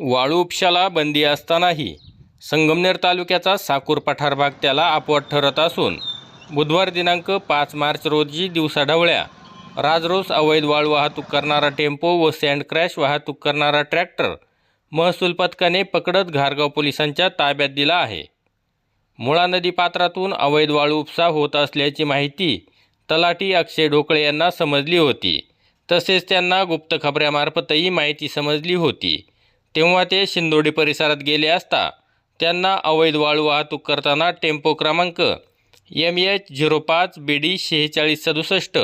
वाळू उपशाला बंदी असतानाही संगमनेर तालुक्याचा साकूर पठार भाग त्याला अपवाद ठरत असून बुधवार दिनांक पाच मार्च रोजी दिवसाढवळ्या राजरोस अवैध वाळू वाहतूक करणारा टेम्पो व सँड क्रॅश वाहतूक करणारा ट्रॅक्टर महसूल पथकाने पकडत घारगाव पोलिसांच्या ताब्यात दिला आहे. मुळा नदी पात्रातून अवैध वाळू उपसा होत असल्याची माहिती तलाठी अक्षय ढोकळे यांना समजली होती. तसेच त्यांना गुप्त खबऱ्यामार्फतही माहिती समजली होती. तेव्हा ते शिंदोडी परिसरात गेले असता त्यांना अवैध वाळू वाहतूक करताना टेम्पो क्रमांक एम एच झिरो पाच बी डी शेहेचाळीस सदुसष्ट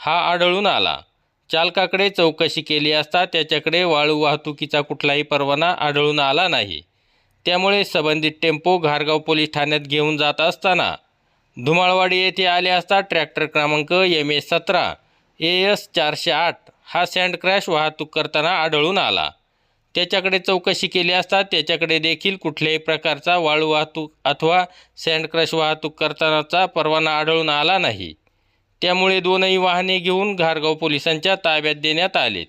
हा आढळून आला. चालकाकडे चौकशी केली असता त्याच्याकडे वाळू वाहतुकीचा कुठलाही परवाना आढळून आला नाही. त्यामुळे संबंधित टेम्पो घारगाव पोलीस ठाण्यात घेऊन जात असताना धुमाळवाडी येथे आले असता ट्रॅक्टर क्रमांक एम एस सतरा ए एस चारशे आठ हा सँड क्रॅश वाहतूक करताना आढळून आला. त्याच्याकडे चौकशी केली असता त्याच्याकडे देखील कुठल्याही प्रकारचा वाळू वाहतूक अथवा सँड क्रश वाहतूक करतानाचा परवाना आढळून आला नाही. त्यामुळे दोनही वाहने घेऊन घारगाव पोलिसांच्या ताब्यात देण्यात आलेत.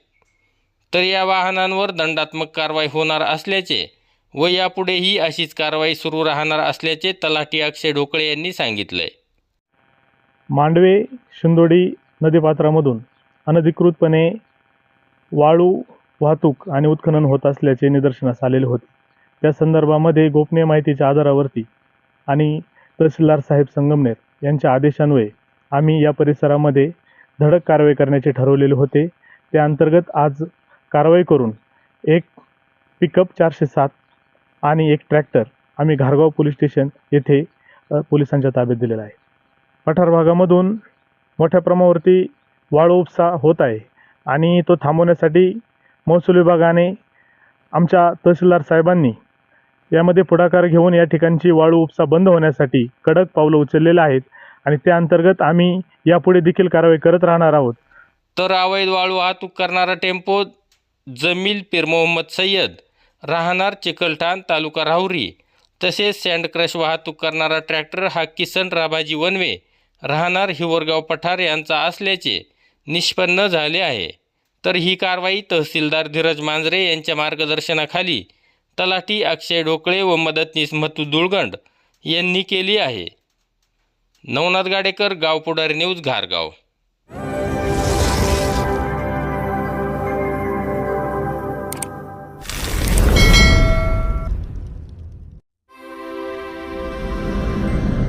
तर या वाहनांवर दंडात्मक कारवाई होणार असल्याचे व यापुढेही अशीच कारवाई सुरू राहणार असल्याचे तलाठी अक्षय ढोकळे यांनी सांगितलंय. मांडवे शिंदोडी नदीपात्रामधून अनधिकृतपणे वाळू वाहतूक आणि उत्खनन होत असल्याचे निदर्शनास आलेले होते. त्या संदर्भामध्ये गोपनीय माहितीच्या आधारावरती आणि तहसीलदार साहेब संगमनेर यांच्या आदेशान्वये आम्ही या परिसरामध्ये धडक कारवाई करण्याचे ठरवलेले होते. त्या अंतर्गत आज कारवाई करून एक पिकअप चारशे सात आणि एक ट्रॅक्टर आम्ही घारगाव पोलीस स्टेशन येथे पोलिसांच्या ताब्यात दिलेला आहे. पठार भागामधून मोठ्या प्रमाणावरती वाळू उपसा होत आहे आणि तो थांबवण्यासाठी महसूल विभागाने आमच्या तहसीलदार साहेबांनी यामध्ये पुढाकार घेऊन या ठिकाणची वाळू उपसा बंद होण्यासाठी कडक पावलं उचललेले आहेत आणि त्या अंतर्गत आम्ही यापुढे देखील कारवाई करत राहणार आहोत. तर अवैध वाळू वाहतूक करणारा टेम्पो जमील पीर मोहम्मद सय्यद राहणार चिकलठाण तालुका राहुरी तसेच सँड क्रश वाहतूक करणारा ट्रॅक्टर हा किसन राभाजी वनवे राहणार हिवरगाव पठार यांचा असल्याचे निष्पन्न झाले आहे. तर ही कारवाई तहसीलदार धीरज मांजरे यांच्या मार्गदर्शनाखाली तलाठी अक्षय ढोकळे व मदतनीस मथू दुळगंड यांनी केली आहे. नवनाथ गाडेकर गाव पुढारी न्यूज घारगाव.